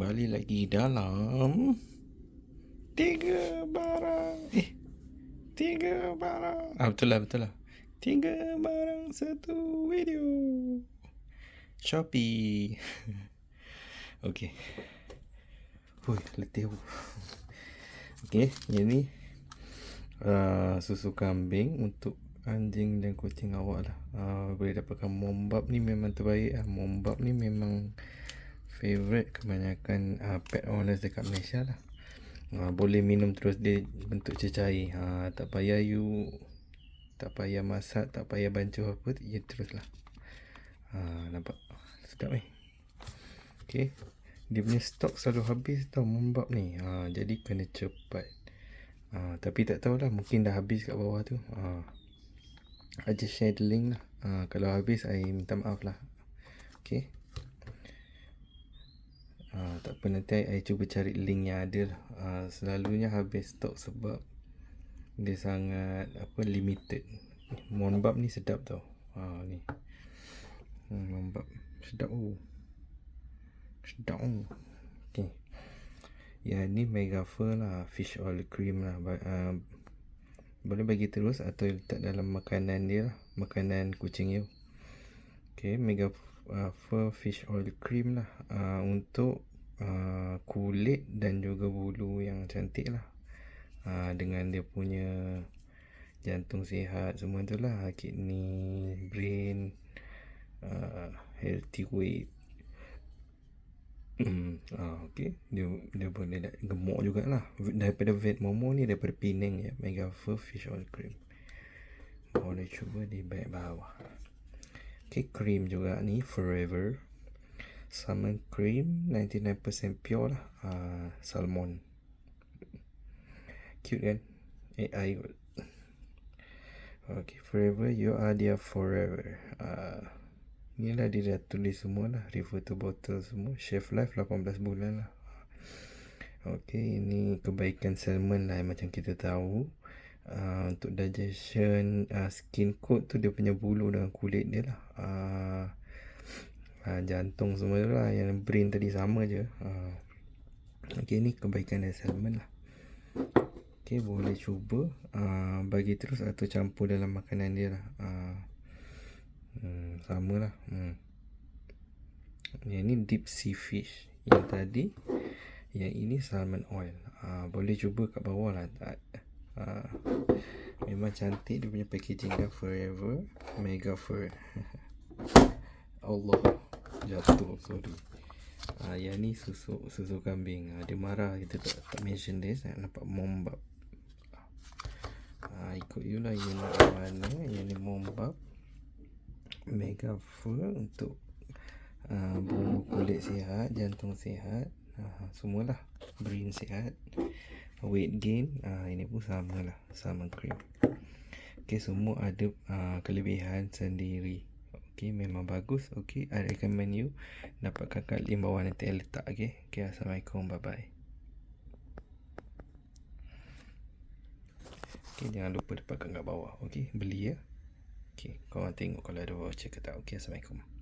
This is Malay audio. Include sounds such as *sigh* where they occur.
kembali lagi dalam tiga barang eh tiga barang ah betul lah betul lah tiga barang satu video Shopee *laughs* okey Hui, letih. Okey, yang ni uh, susu kambing untuk anjing dan kucing awak lah. Uh, boleh dapatkan mombab ni memang terbaik lah. Mombab ni memang favourite kebanyakan uh, pet owners dekat Malaysia lah. Uh, boleh minum terus dia bentuk cecair. Uh, tak payah you tak payah masak, tak payah bancuh apa, ya terus lah. Uh, nampak? Sedap eh. Okay. Dia punya stok selalu habis tau membab ni. Uh, jadi kena cepat. Uh, tapi tak tahulah mungkin dah habis kat bawah tu. Uh, I just share the link lah. Uh, kalau habis, I minta maaf lah. Okay. Uh, tak apa nanti I cuba cari link yang ada. Uh, selalunya habis stok sebab dia sangat apa limited. Monbab ni sedap tau. Uh, ni. Hmm, monbab sedap oh. Sedap oh. Okay. Ya ni mega lah fish oil cream lah. Uh, boleh bagi terus atau letak dalam makanan dia lah. Makanan kucing you. Okay, mega uh, fur fish oil cream lah uh, untuk uh, kulit dan juga bulu yang cantik lah uh, dengan dia punya jantung sihat semua tu lah kidney, brain uh, healthy weight Hmm, ah, okay. Dia dia boleh gemuk jugalah. Daripada vet momo ni daripada Penang ya, Mega Fur Fish Oil Cream. Boleh cuba di back bawah. Okay, cream juga ni Forever. Salmon cream 99% pure lah. Uh, Salmon. Cute kan? AI kot Okay Forever You are there forever. Uh, Ni lah dia dah tulis semua lah. Refer to bottle semua. Chef life 18 bulan lah. Okay Ini kebaikan salmon lah Macam kita tahu uh, untuk digestion uh, skin coat tu dia punya bulu dengan kulit dia lah. Uh, uh, jantung semua lah yang brain tadi sama je. Uh, ok ni kebaikan salmon lah. Ok boleh cuba uh, bagi terus atau campur dalam makanan dia lah. Uh, hmm, sama lah hmm. yang ni deep sea fish. Yang tadi yang ini salmon oil. Uh, boleh cuba kat bawah lah Ha. Memang cantik dia punya packaging dia forever mega fur. *laughs* Allah jatuh sorry. Ah yang ni susu susu kambing. Ah, dia marah kita tak, tak mention dia nak nampak mombab. Ah ikut you lah yang mana yang ni mombab mega fur untuk uh, bulu kulit sihat, jantung sihat, uh, semualah brain sihat weight gain uh, ini pun sama lah sama cream. Ok semua ada uh, kelebihan sendiri. Ok memang bagus. Ok I recommend you dapatkan kat link bawah nanti I letak ok ok Assalamualaikum bye bye ok jangan lupa dapatkan kat bawah ok beli ya? Ok korang tengok kalau ada voucher ke tak. Ok Assalamualaikum